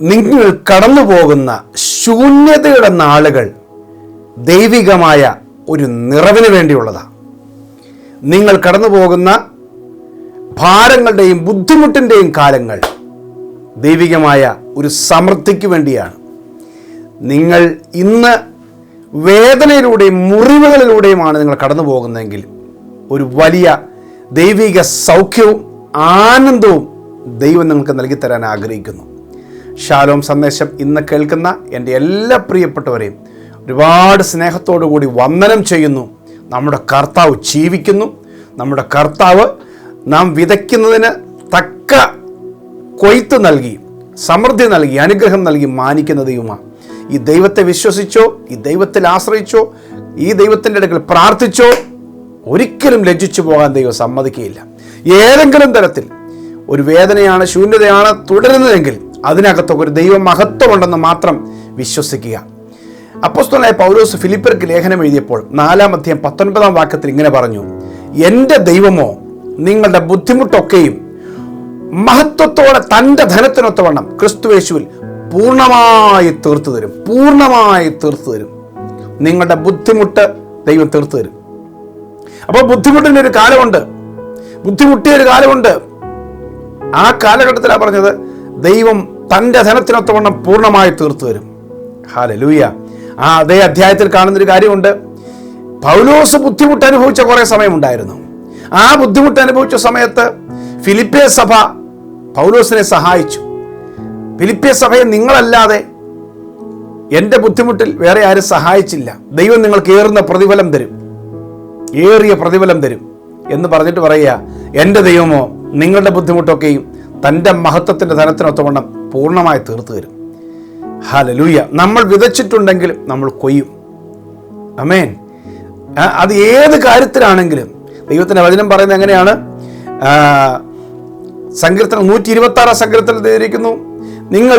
നിങ്ങൾ കടന്നു പോകുന്ന ശൂന്യതയുടെ നാളുകൾ ദൈവികമായ ഒരു നിറവിന് വേണ്ടിയുള്ളതാണ് നിങ്ങൾ കടന്നു പോകുന്ന ഭാരങ്ങളുടെയും ബുദ്ധിമുട്ടിന്റെയും കാലങ്ങൾ ദൈവികമായ ഒരു സമൃദ്ധിക്ക് വേണ്ടിയാണ്. നിങ്ങൾ ഇന്ന് വേദനയിലൂടെയും മുറിവുകളിലൂടെയുമാണ് നിങ്ങൾ കടന്നു പോകുന്നതെങ്കിൽ ഒരു വലിയ ദൈവിക സൗഖ്യവും ആനന്ദവും ദൈവം നിങ്ങൾക്ക് നൽകിത്തരാൻ ആഗ്രഹിക്കുന്നു. ഷാലോം സന്ദേശം ഇന്ന് കേൾക്കുന്ന എന്റെ എല്ലാ പ്രിയപ്പെട്ടവരെയും ഒരുപാട് സ്നേഹത്തോടു കൂടി വന്ദനം ചെയ്യുന്നു. നമ്മുടെ കർത്താവ് ജീവിക്കുന്നു. നമ്മുടെ കർത്താവ് നാം വിതയ്ക്കുന്നതിന് തക്ക കൊയ്ത്ത് നൽകി സമൃദ്ധി നൽകി അനുഗ്രഹം നൽകി മാനിക്കുന്ന ദൈവമാണ് ഈ ദൈവത്തെ വിശ്വസിച്ചോ ഈ ദൈവത്തിൽ ആശ്രയിച്ചോ ഈ ദൈവത്തിന്റെ അടുക്കൽ പ്രാർത്ഥിച്ചോ ഒരിക്കലും ലജ്ജിച്ചു പോകാൻ ദൈവം സമ്മതിക്കുകയില്ല. ഏതെങ്കിലും തരത്തിൽ ഒരു വേദനയാണ് ശൂന്യതയാണ് തുടരുന്നതെങ്കിൽ അതിനകത്തൊക്കെ ഒരു ദൈവ മഹത്വമുണ്ടെന്ന് മാത്രം വിശ്വസിക്കുക. അപ്പോസ്തലനായ പൗലോസ് ഫിലിപ്പർക്ക് ലേഖനം എഴുതിയപ്പോൾ നാലാം അധ്യായം പത്തൊൻപതാം വാക്യത്തിൽ ഇങ്ങനെ പറഞ്ഞു എന്റെ ദൈവമോ നിങ്ങളുടെ ബുദ്ധിമുട്ടൊക്കെയും മഹത്വത്തോടെ തന്റെ ധനത്തിനൊത്തവണ്ണം ക്രിസ്തുവേശുവിൽ പൂർണമായി തീർത്തു തരും പൂർണമായി തീർത്തു തരും. നിങ്ങളുടെ ബുദ്ധിമുട്ട് ദൈവം തീർത്തു തരും. അപ്പോൾ ബുദ്ധിമുട്ടിന്റെ ഒരു കാലമുണ്ട്. ബുദ്ധിമുട്ടിയ ഒരു കാലമുണ്ട്. ആ കാലഘട്ടത്തിലാണ് പറഞ്ഞത് ദൈവം തന്റെ ധനത്തിനൊത്തവണ്ണം പൂർണമായി തീർത്തു തരും. ഹാലലൂയ ആ അതേ അധ്യായത്തിൽ കാണുന്നൊരു കാര്യമുണ്ട്. പൗലോസ് ബുദ്ധിമുട്ട് അനുഭവിച്ച കുറേ സമയമുണ്ടായിരുന്നു. ആ ബുദ്ധിമുട്ട് അനുഭവിച്ച സമയത്ത് ഫിലിപ്പിയ സഭ പൗലോസിനെ സഹായിച്ചു. ഫിലിപ്പിയ സഭയെ നിങ്ങളല്ലാതെ എന്റെ ബുദ്ധിമുട്ടിൽ വേറെ ആരും സഹായിച്ചില്ല. ദൈവം നിങ്ങൾക്ക് ഏറുന്ന പ്രതിഫലം തരും. ഏറിയ പ്രതിഫലം തരും എന്ന് പറഞ്ഞിട്ട് പറയുക എന്റെ ദൈവമോ നിങ്ങളുടെ ബുദ്ധിമുട്ടൊക്കെയും തന്റെ മഹത്വത്തിന്റെ ധനത്തിനൊത്തവണ്ണം പൂർണമായി തീർത്തു തരും. ഹാലലൂയ നമ്മൾ വിതച്ചിട്ടുണ്ടെങ്കിൽ നമ്മൾ കൊയ്യും. അമേൻ അത് ഏത് കാര്യത്തിലാണെങ്കിലും ദൈവത്തിന്റെ വചനം പറയുന്നത് എങ്ങനെയാണ്? സങ്കീർത്തനം നൂറ്റി ഇരുപത്തി ആറാം സങ്കീർത്തനം എഴുതിയിരിക്കുന്നു നിങ്ങൾ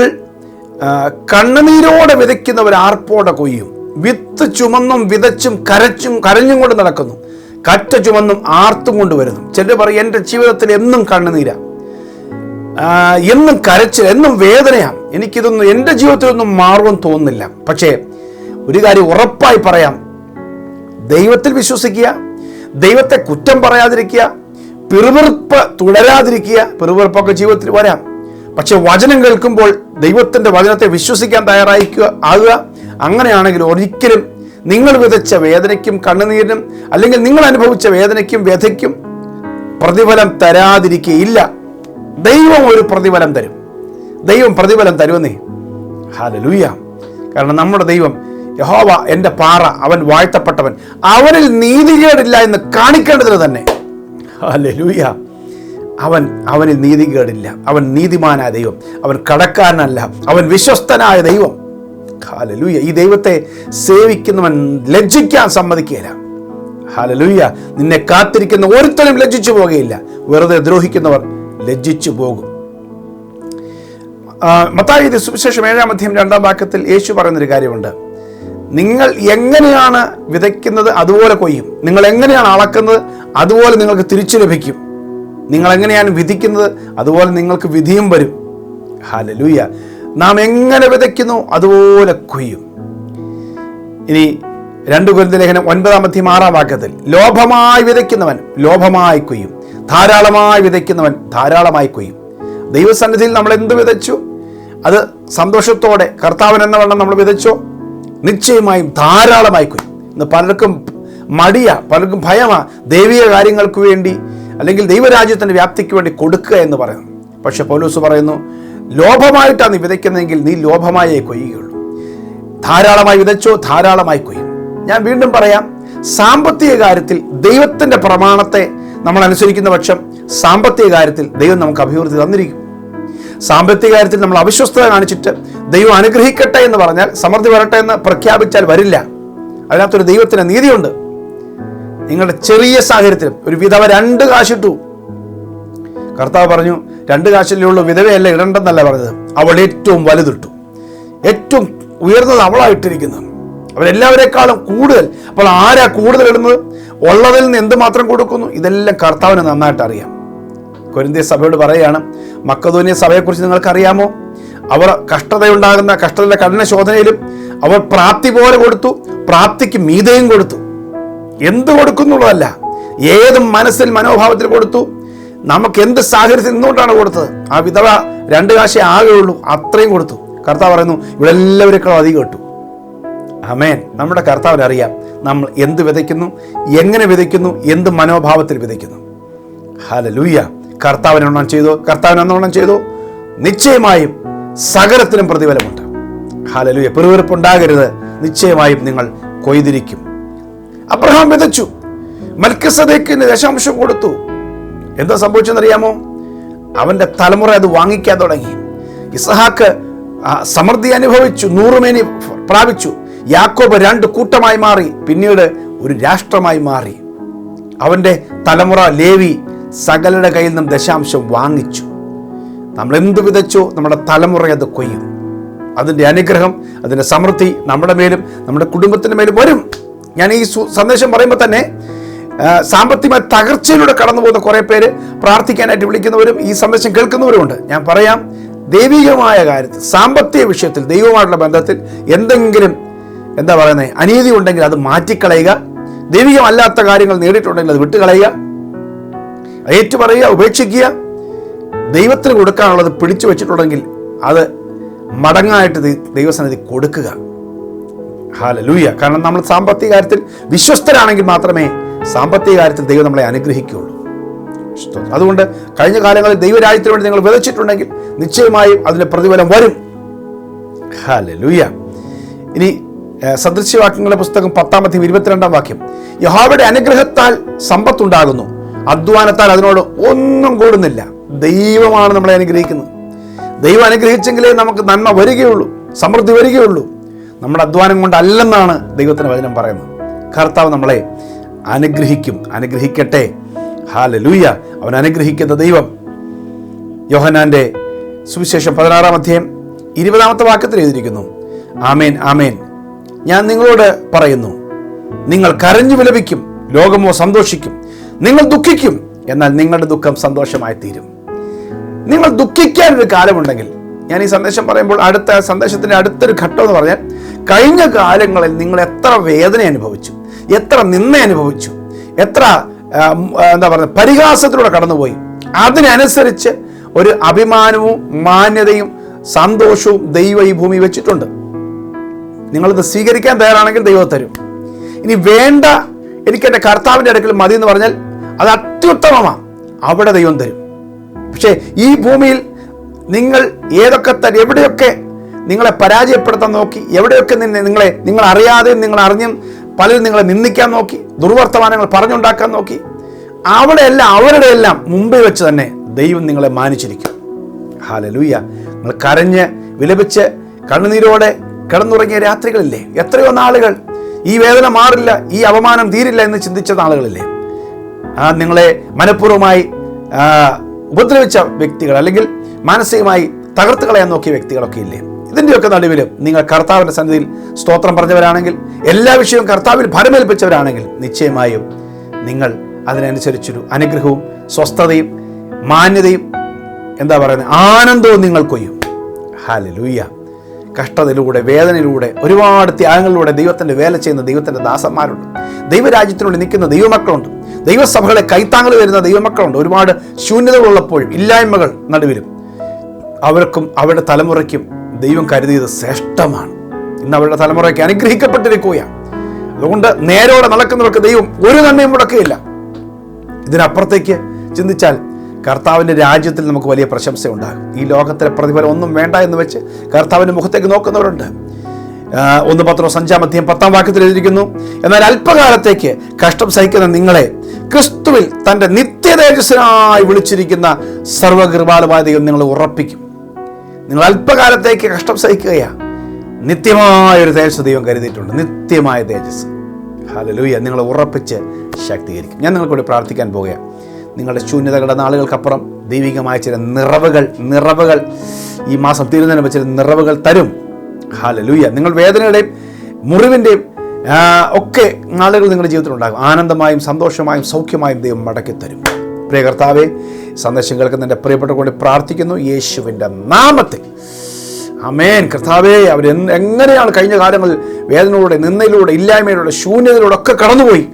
കണ്ണുനീരോടെ വിതയ്ക്കുന്നവർ ആർപ്പോടെ കൊയ്യും. വിത്ത് ചുമന്നും വിതച്ചും കരച്ചും കരഞ്ഞും കൊണ്ട് നടക്കുന്നു. കറ്റ ചുമന്നും ആർത്തും കൊണ്ട് വരുന്നു. ചിലർ പറയും എന്റെ ജീവിതത്തിൽ എന്നും കണ്ണുനീരാ. ആ, എന്നും കരച്ചിൽ എന്നും വേദനയാണ്. എനിക്കിതൊന്നും എന്റെ ജീവിതത്തിലൊന്നും മാറുമെന്ന് തോന്നുന്നില്ല. പക്ഷേ ഒരു കാര്യം ഉറപ്പായി പറയാം. ദൈവത്തിൽ വിശ്വസിക്കുക ദൈവത്തെ കുറ്റം പറയാതിരിക്കുക പിറുപിറുപ്പ് തുടരാതിരിക്കുക പിറുപിറുപ്പൊക്കെ ജീവിതത്തിൽ വരാം. പക്ഷെ വചനം കേൾക്കുമ്പോൾ ദൈവത്തിന്റെ വചനത്തെ വിശ്വസിക്കാൻ തയ്യാറായിക്കുക ആകുക. അങ്ങനെയാണെങ്കിൽ ഒരിക്കലും നിങ്ങൾ വിതച്ച വേദനയ്ക്കും കണ്ണുനീരിനും അല്ലെങ്കിൽ നിങ്ങൾ അനുഭവിച്ച വേദനയ്ക്കും വ്യഥയ്ക്കും പ്രതിഫലം തരാതിരിക്കുകയില്ല ദൈവം ഒരു പ്രതിഫലം തരും. ദൈവം പ്രതിഫലം തരുമെന്നേ. ഹാലലൂയ കാരണം നമ്മുടെ ദൈവം യഹോവ എന്റെ പാറ അവൻ വാഴ്ത്തപ്പെട്ടവൻ. അവനിൽ നീതികേടില്ല എന്ന് കാണിക്കേണ്ടതിന് തന്നെ. ഹാലലൂയ അവൻ അവനിൽ നീതികേടില്ല. അവൻ നീതിമാനായ ദൈവം. അവൻ കടക്കാരനല്ല. അവൻ വിശ്വസ്തനായ ദൈവം. ഹാലലൂയ ഈ ദൈവത്തെ സേവിക്കുന്നവൻ ലജ്ജിക്കാൻ സമ്മതിക്കുകയില്ല. ഹാലലൂയ നിന്നെ കാത്തിരിക്കുന്ന ഒരുത്തരും ലജ്ജിച്ചു പോകുകയില്ല വെറുതെ ദ്രോഹിക്കുന്നവർ ലജ്ജിച്ചു പോകും. മത്തായി സുവിശേഷം ഏഴാം അധ്യയം രണ്ടാം വാക്യത്തിൽ യേശു പറയുന്നൊരു കാര്യമുണ്ട്. നിങ്ങൾ എങ്ങനെയാണ് വിതയ്ക്കുന്നത് അതുപോലെ കൊയ്യും. നിങ്ങൾ എങ്ങനെയാണ് അളക്കുന്നത് അതുപോലെ നിങ്ങൾക്ക് തിരിച്ചു ലഭിക്കും. നിങ്ങൾ എങ്ങനെയാണ് വിധിക്കുന്നത് അതുപോലെ നിങ്ങൾക്ക് വിധിയും വരും. ഹലലൂയ നാം എങ്ങനെ വിതയ്ക്കുന്നു അതുപോലെ കൊയ്യും. ഇനി രണ്ടു കുരുന്ന ലേഖനം ഒൻപതാം അധ്യയം ആറാം വാക്യത്തിൽ ലോഭമായി വിതയ്ക്കുന്നവൻ ലോഭമായി കൊയ്യും. ധാരാളമായി വിതയ്ക്കുന്നവൻ ധാരാളമായി കൊയ്യും. ദൈവസന്നിധിയിൽ നമ്മൾ എന്ത് വിതച്ചു? അത് സന്തോഷത്തോടെ കർത്താവൻ എന്ന വണ്ണം നമ്മൾ വിതച്ചോ. നിശ്ചയമായും ധാരാളമായി കൊയ്യും. ഇന്ന് പലർക്കും മടിയ പലർക്കും ഭയമാ ദൈവിക കാര്യങ്ങൾക്ക് വേണ്ടി അല്ലെങ്കിൽ ദൈവരാജ്യത്തിന്റെ വ്യാപ്തിക്ക് വേണ്ടി കൊടുക്കുക എന്ന് പറയുന്നു. പക്ഷെ പൗലൂസ് പറയുന്നു ലോഭമായിട്ടാണ് നീ വിതയ്ക്കുന്നതെങ്കിൽ നീ ലോഭമായേ കൊയ്യുകയുള്ളൂ. ധാരാളമായി വിതച്ചോ ധാരാളമായി കൊയ്യും. ഞാൻ വീണ്ടും പറയാം സാമ്പത്തിക കാര്യത്തിൽ ദൈവത്തിന്റെ പ്രമാണത്തെ നമ്മൾ അനുസരിക്കുന്ന പക്ഷം സാമ്പത്തിക കാര്യത്തിൽ ദൈവം നമുക്ക് അഭിവൃദ്ധി തന്നിരിക്കും. സാമ്പത്തിക കാര്യത്തിൽ നമ്മൾ അവിശ്വസ്തത കാണിച്ചിട്ട് ദൈവം അനുഗ്രഹിക്കട്ടെ എന്ന് പറഞ്ഞാൽ സമൃദ്ധി വരട്ടെ എന്ന് പ്രഖ്യാപിച്ചാൽ വരില്ല. അതിനകത്തൊരു ദൈവത്തിന് നീതിയുണ്ട്. നിങ്ങളുടെ ചെറിയ സാഹചര്യത്തിൽ ഒരു വിധവ രണ്ട് കാശിട്ടു കർത്താവ് പറഞ്ഞു രണ്ട് കാശിലുള്ള വിധവയല്ല ഇടണ്ടെന്നല്ല പറഞ്ഞത്. അവൾ ഏറ്റവും വലുതിട്ടു ഏറ്റവും ഉയർന്നത് അവളായിട്ടിരിക്കുന്നത് അവരെല്ലാവരെക്കാളും കൂടുതൽ. അപ്പോൾ ആരാ കൂടുതൽ ഇടുന്നത്? ഉള്ളതിൽ നിന്ന് എന്തുമാത്രം കൊടുക്കുന്നു? ഇതെല്ലാം കർത്താവിന് നന്നായിട്ട് അറിയാം. കൊരിന്തിയ സഭയോട് പറയുകയാണ് മക്കതോനിയ സഭയെക്കുറിച്ച് നിങ്ങൾക്കറിയാമോ? അവർ കഷ്ടതയുണ്ടാകുന്ന കഷ്ടതയുടെ കഠിന ശോധനയിലും അവർ പ്രാപ്തി പോലെ കൊടുത്തു പ്രാപ്തിക്ക് മീതയും കൊടുത്തു. എന്ത് കൊടുക്കുന്നുള്ളതല്ല ഏത് മനസ്സിൽ മനോഭാവത്തിൽ കൊടുത്തു. നമുക്ക് എന്ത് സാഹചര്യത്തിൽ നിന്നുകൊണ്ടാണ് കൊടുത്തത്? ആ വിധവ രണ്ട് കാശേ ആകെയുള്ളൂ അത്രയും കൊടുത്തു. കർത്താവ് പറയുന്നു ഇവിടെ എല്ലാവരെക്കാളും അധികം കിട്ടു. അമേൻ നമ്മുടെ കർത്താവിന് അറിയാം നമ്മൾ എന്ത് വിതയ്ക്കുന്നു എങ്ങനെ വിതയ്ക്കുന്നു എന്ത് മനോഭാവത്തിൽ വിതയ്ക്കുന്നു. ഹല ലൂയ്യ കർത്താവിനൊണ്ണം ചെയ്തോ കർത്താവിനൊന്നോണം ചെയ്തോ. നിശ്ചയമായും സകലത്തിനും പ്രതിഫലമുണ്ട്. ഹലലൂയ പെറുവെറുപ്പുണ്ടാകരുത് നിശ്ചയമായും നിങ്ങൾ കൊയ്തിരിക്കും. അബ്രഹാം വിതച്ചു. മൽക്കസദേക്കിന് ദശാംശം കൊടുത്തു. എന്താ സംഭവിച്ചെന്നറിയാമോ? അവന്റെ തലമുറ അത് വാങ്ങിക്കാൻ തുടങ്ങി. ഇസഹാക്ക് സമൃദ്ധി അനുഭവിച്ചു നൂറുമേനി പ്രാപിച്ചു. യാക്കോബ് രണ്ട് കൂട്ടമായി മാറി പിന്നീട് ഒരു രാഷ്ട്രമായി മാറി. അവന്റെ തലമുറ ലേവി സകലരുടെ കയ്യിൽ നിന്നും ദശാംശം വാങ്ങിച്ചു. നമ്മൾ എന്ത് വിതച്ചോ? നമ്മുടെ തലമുറ അത് കൊയ്യും. അതിന്റെ അനുഗ്രഹം അതിന്റെ സമൃദ്ധി നമ്മുടെ മേലും നമ്മുടെ കുടുംബത്തിന്റെ മേലും വരും. ഞാൻ ഈ സന്ദേശം പറയുമ്പോൾ തന്നെ സാമ്പത്തികമായ തകർച്ചയിലൂടെ കടന്നു പോകുന്ന കുറേ പേര് പ്രാർത്ഥിക്കാനായിട്ട് വിളിക്കുന്നവരും ഈ സന്ദേശം കേൾക്കുന്നവരുമുണ്ട്. ഞാൻ പറയാം ദൈവികമായ കാര്യത്തിൽ സാമ്പത്തിക വിഷയത്തിൽ ദൈവമായിട്ടുള്ള ബന്ധത്തിൽ എന്തെങ്കിലും എന്താ പറയുന്നത് അനീതി ഉണ്ടെങ്കിൽ അത് മാറ്റിക്കളയുക. ദൈവികമല്ലാത്ത കാര്യങ്ങൾ നേടിയിട്ടുണ്ടെങ്കിൽ അത് വിട്ടുകളയുക. ഏറ്റുപറയുക ഉപേക്ഷിക്കുക. ദൈവത്തിന് കൊടുക്കാനുള്ളത് പിടിച്ചു വെച്ചിട്ടുണ്ടെങ്കിൽ അത് മടങ്ങായിട്ട് ദൈവസന്നിധി കൊടുക്കുക. ഹാലലൂയ കാരണം നമ്മൾ സാമ്പത്തിക കാര്യത്തിൽ വിശ്വസ്തരാണെങ്കിൽ മാത്രമേ സാമ്പത്തിക കാര്യത്തിൽ ദൈവം നമ്മളെ അനുഗ്രഹിക്കുകയുള്ളൂ. അതുകൊണ്ട് കഴിഞ്ഞ കാലങ്ങളിൽ ദൈവരാജ്യത്തിന് വേണ്ടി നിങ്ങൾ വിതച്ചിട്ടുണ്ടെങ്കിൽ നിശ്ചയമായും അതിന്റെ പ്രതിഫലം വരും. ഹാലലൂയ ഇനി സദൃശ്യവാക്യങ്ങളുടെ പുസ്തകം പത്താമത്തെ ഇരുപത്തിരണ്ടാം വാക്യം. യഹോവയുടെ അനുഗ്രഹത്താൽ സമ്പത്തുണ്ടാകുന്നു. അധ്വാനത്താൽ അതിനോട് ഒന്നും കൂടുന്നില്ല. ദൈവമാണ് നമ്മളെ അനുഗ്രഹിക്കുന്നത്. ദൈവം അനുഗ്രഹിച്ചെങ്കിലേ നമുക്ക് നന്മ വരികയുള്ളൂ സമൃദ്ധി വരികയുള്ളൂ. നമ്മുടെ അധ്വാനം കൊണ്ടല്ലെന്നാണ് ദൈവത്തിന്റെ വചനം പറയുന്നത്. കർത്താവ് നമ്മളെ അനുഗ്രഹിക്കും അനുഗ്രഹിക്കട്ടെ. ഹാല ലൂയ്യ അവൻ അനുഗ്രഹിക്കുന്ന ദൈവം. യോഹനാന്റെ സുവിശേഷം പതിനാറാം അധ്യായം ഇരുപതാമത്തെ വാക്യത്തിൽ എഴുതിയിരിക്കുന്നു. ആമേൻ ആമേൻ. ഞാൻ നിങ്ങളോട് പറയുന്നു നിങ്ങൾ കരഞ്ഞു വിലപിക്കും ലോകമോ സന്തോഷിക്കും നിങ്ങൾ ദുഃഖിക്കും എന്നാൽ നിങ്ങളുടെ ദുഃഖം സന്തോഷമായി തീരും നിങ്ങൾ ദുഃഖിക്കാൻ ഒരു കാലമുണ്ടെങ്കിൽ ഞാൻ ഈ സന്ദേശം പറയുമ്പോൾ അടുത്ത സന്ദേശത്തിന്റെ അടുത്തൊരു ഘട്ടം എന്ന് പറഞ്ഞാൽ കഴിഞ്ഞ കാലങ്ങളിൽ നിങ്ങൾ എത്ര വേദന അനുഭവിച്ചു എത്ര നിന്ന അനുഭവിച്ചു എത്ര എന്താ പറയുക പരിഹാസത്തിലൂടെ കടന്നുപോയി. അതിനനുസരിച്ച് ഒരു അഭിമാനവും മാന്യതയും സന്തോഷവും ദൈവം ഈ ഭൂമി വെച്ചിട്ടുണ്ട്. നിങ്ങളിത് സ്വീകരിക്കാൻ തയ്യാറാണെങ്കിൽ ദൈവം തരും. ഇനി വേണ്ട എനിക്ക് എന്റെ കർത്താവിന്റെ അടുക്കൽ മതി എന്ന് പറഞ്ഞാൽ അത് അത്യുത്തമമാണ് അവിടെ ദൈവം തരും. പക്ഷേ ഈ ഭൂമിയിൽ നിങ്ങൾ ഏതൊക്കെ തരം എവിടെയൊക്കെ നിങ്ങളെ പരാജയപ്പെടുത്താൻ നോക്കി എവിടെയൊക്കെ നിങ്ങളെ നിങ്ങൾ അറിയാതെയും നിങ്ങൾ അറിഞ്ഞും പലരും നിങ്ങളെ നിന്ദിക്കാൻ നോക്കി ദുർവർത്തമാനങ്ങൾ പറഞ്ഞുണ്ടാക്കാൻ നോക്കി അവിടെയെല്ലാം അവരുടെ എല്ലാം മുമ്പിൽ വെച്ച് തന്നെ ദൈവം നിങ്ങളെ മാനിച്ചിരിക്കും. ഹാലലൂയ നിങ്ങൾ കരഞ്ഞ് വിലപിച്ച് കണ്ണുനീരോടെ കിടന്നുറങ്ങിയ രാത്രികളില്ലേ? എത്രയോ നാളുകൾ. ഈ വേദന മാറില്ല ഈ അപമാനം തീരില്ല എന്ന് ചിന്തിച്ച നാളുകളില്ലേ ആ നിങ്ങളെ മനഃപൂർവമായി ഉപദ്രവിച്ച വ്യക്തികൾ അല്ലെങ്കിൽ മാനസികമായി തകർത്ത് കളയാൻ നോക്കിയ വ്യക്തികളൊക്കെ ഇല്ലേ? ഇതിന്റെയൊക്കെ നടുവിൽ നിങ്ങൾ കർത്താവിന്റെ സന്നിധിയിൽ സ്തോത്രം പറഞ്ഞവരാണെങ്കിൽ എല്ലാ വിഷയവും കർത്താവിൽ ഭരമേൽപ്പിച്ചവരാണെങ്കിൽ നിശ്ചയമായും നിങ്ങൾ അതിനനുസരിച്ചൊരു അനുഗ്രഹവും സ്വസ്ഥതയും മാന്യതയും എന്താ പറയുന്നത് ആനന്ദവും നിങ്ങൾ കൊയ്യും. ഹാലലൂയ്യ കഷ്ടതയിലൂടെ വേദനയിലൂടെ ഒരുപാട് ത്യാഗങ്ങളിലൂടെ ദൈവത്തിന്റെ വേല ചെയ്യുന്ന ദൈവത്തിന്റെ ദാസന്മാരുണ്ട്. ദൈവരാജ്യത്തിനുള്ളിൽ നിൽക്കുന്ന ദൈവമക്കളുണ്ട്. ദൈവസഭകളെ കൈത്താങ്ങൾ വരുന്ന ദൈവമക്കളുണ്ട്. ഒരുപാട് ശൂന്യതകളുള്ളപ്പോഴും ഇല്ലായ്മകൾ നടുവിലും. അവർക്കും അവരുടെ തലമുറയ്ക്കും ദൈവം കരുതിയത് ശ്രേഷ്ഠമാണ്. ഇന്ന് അവരുടെ തലമുറയ്ക്ക് അനുഗ്രഹിക്കപ്പെട്ടിരിക്കുകയാണ്. അതുകൊണ്ട് നേരോടെ നടക്കുന്നവർക്ക് ദൈവം ഒരു നന്മയും മുടക്കുകയില്ല ഇതിനപ്പുറത്തേക്ക് ചിന്തിച്ചാൽ കർത്താവിന്റെ രാജ്യത്തിൽ നമുക്ക് വലിയ പ്രശംസ ഉണ്ടാകും ഈ ലോകത്തിലെ പ്രതിഫലം ഒന്നും വേണ്ട എന്ന് വെച്ച് കർത്താവിന്റെ മുഖത്തേക്ക് നോക്കുന്നവരുണ്ട്. ഒന്ന് പത്രോ അഞ്ചാം അധ്യായം പത്താം വാക്യത്തിൽ എഴുതിയിരിക്കുന്നു എന്നാൽ അല്പകാലത്തേക്ക് കഷ്ടം സഹിക്കുന്ന നിങ്ങളെ ക്രിസ്തുവിൽ തന്റെ നിത്യതേജസ്സിനായി വിളിച്ചിരിക്കുന്ന സർവകൃപാലുമായ ദൈവം നിങ്ങളെ ഉറപ്പിക്കും. നിങ്ങൾ അല്പകാലത്തേക്ക് കഷ്ടം സഹിക്കുകയാ. നിത്യമായ ഒരു തേജസ് ദൈവം കരുതിയിട്ടുണ്ട്. നിത്യമായ തേജസ്. ഹാലലൂയ നിങ്ങളെ ഉറപ്പിച്ച് ശാക്തീകരിക്കും. ഞാൻ നിങ്ങൾക്കൂടി പ്രാർത്ഥിക്കാൻ പോകുകയാണ് നിങ്ങളുടെ ശൂന്യതകളുടെ നാളുകൾക്കപ്പുറം ദൈവികമായ ചില നിറവുകൾ നിറവുകൾ ഈ മാസം വെച്ച് ചില നിറവുകൾ തരും. ഹാലലൂയ നിങ്ങൾ വേദനയുടെയും മുറിവിന്റെയും ഒക്കെ നാളുകൾ നിങ്ങളുടെ ജീവിതത്തിൽ ഉണ്ടാകും. ആനന്ദമായും സന്തോഷമായും സൗഖ്യമായും ദൈവം മടക്കി തരും. പ്രിയ സന്ദേശം കേൾക്കുന്ന എന്റെ പ്രിയപ്പെട്ട കൊണ്ട് പ്രാർത്ഥിക്കുന്നു. യേശുവിന്റെ നാമത്തിൽ. അമേൻ കർത്താവേ അവർ എങ്ങനെയാണ് കഴിഞ്ഞ കാലങ്ങളിൽ വേദനയിലൂടെ നിന്നയിലൂടെ ഇല്ലായ്മയിലൂടെ ശൂന്യതയിലൂടെ ഒക്കെ കടന്നുപോയി.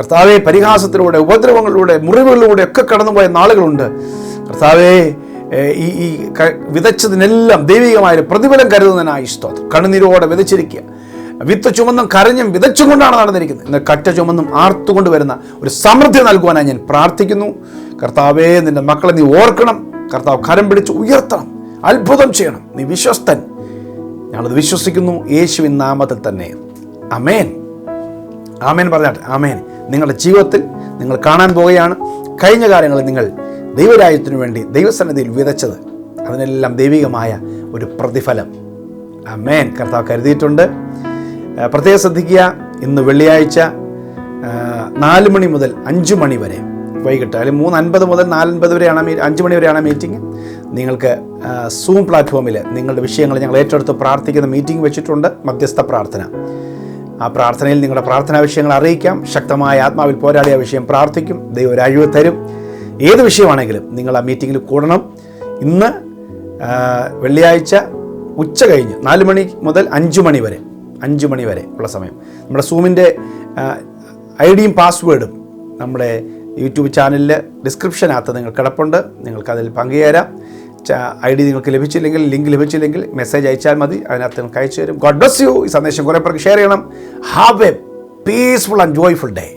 കർത്താവെ പരിഹാസത്തിലൂടെ ഉപദ്രവങ്ങളിലൂടെ മുറിവുകളിലൂടെ ഒക്കെ കടന്നുപോയ നാളുകളുണ്ട്. കർത്താവെ ഈ ഈ വിതച്ചതിനെല്ലാം ദൈവികമായ പ്രതിഫലം കരുതുന്നതിനായി സ്തോത്രം. കണ്ണുനീരോടെ വിതച്ചിരിക്കുക. വിത്ത് ചുമന്നും കരഞ്ഞും വിതച്ചും കൊണ്ടാണ് നടന്നിരിക്കുന്നത്. ഇന്ന് കറ്റ ചുമന്നും ആർത്തുകൊണ്ട് വരുന്ന ഒരു സമൃദ്ധി നൽകുവാനായി ഞാൻ പ്രാർത്ഥിക്കുന്നു. കർത്താവേ നിന്റെ മക്കളെ നീ ഓർക്കണം. കർത്താവ് കരം പിടിച്ച് ഉയർത്തണം. അത്ഭുതം ചെയ്യണം. നീ വിശ്വസ്തൻ. ഞങ്ങളത് വിശ്വസിക്കുന്നു. യേശുവിൻ നാമത്തിൽ തന്നെ. അമേൻ ആമേൻ പറഞ്ഞാട്ടെ. ആമേൻ. നിങ്ങളുടെ ജീവിതത്തിൽ നിങ്ങൾ കാണാൻ പോവുകയാണ്. കഴിഞ്ഞ കാലങ്ങളിൽ നിങ്ങൾ ദൈവരാജ്യത്തിനു വേണ്ടി ദൈവസന്നിധിയിൽ വിതച്ചത് അതിനെല്ലാം ദൈവികമായ ഒരു പ്രതിഫലം. മേൻ കർത്താവ് കരുതിയിട്ടുണ്ട്. പ്രത്യേകം ശ്രദ്ധിക്കുക ഇന്ന് വെള്ളിയാഴ്ച നാല് മണി മുതൽ അഞ്ച് മണി വരെ വൈകിട്ട് അല്ലെങ്കിൽ മൂന്ന് അൻപത് മുതൽ നാലൻപത് വരെയാണ് മീ അഞ്ച് മണി വരെയാണ് മീറ്റിംഗ്. നിങ്ങൾക്ക് സൂം പ്ലാറ്റ്ഫോമിൽ നിങ്ങളുടെ വിഷയങ്ങൾ ഞങ്ങൾ ഏറ്റെടുത്ത് പ്രാർത്ഥിക്കുന്ന മീറ്റിംഗ് വെച്ചിട്ടുണ്ട് മധ്യസ്ഥ പ്രാർത്ഥന. ആ പ്രാർത്ഥനയിൽ നിങ്ങളുടെ പ്രാർത്ഥനാ വിഷയങ്ങൾ അറിയിക്കാം. ശക്തമായ ആത്മാവിൽ പോരാടിയ വിഷയം പ്രാർത്ഥിക്കും. ദൈവം ഒരു അഴിവ് തരും. ഏത് വിഷയമാണെങ്കിലും നിങ്ങൾ ആ മീറ്റിങ്ങിൽ കൂടണം. ഇന്ന് വെള്ളിയാഴ്ച ഉച്ച കഴിഞ്ഞ് നാല് മണി മുതൽ അഞ്ച് മണി വരെ അഞ്ച് മണി വരെ ഉള്ള സമയം. നമ്മുടെ സൂമിന്റെ ഐ ഡിയും പാസ്വേഡും നമ്മുടെ യൂട്യൂബ് ചാനലിൽ ഡിസ്ക്രിപ്ഷനകത്ത് നിങ്ങൾ കിടപ്പുണ്ട്. നിങ്ങൾക്കതിൽ പങ്കുചേരാം. ഐ ഡി നിങ്ങൾക്ക് ലഭിച്ചില്ലെങ്കിൽ ലിങ്ക് ലഭിച്ചില്ലെങ്കിൽ മെസ്സേജ് അയച്ചാൽ മതി. അതിനകത്ത് നിങ്ങൾക്ക് അയച്ചു തരും. ഗോഡ് ബ്ലസ് യു ഈ സന്ദേശം കുറേ പേർക്ക് ഷെയർ ചെയ്യണം. Have a peaceful and joyful day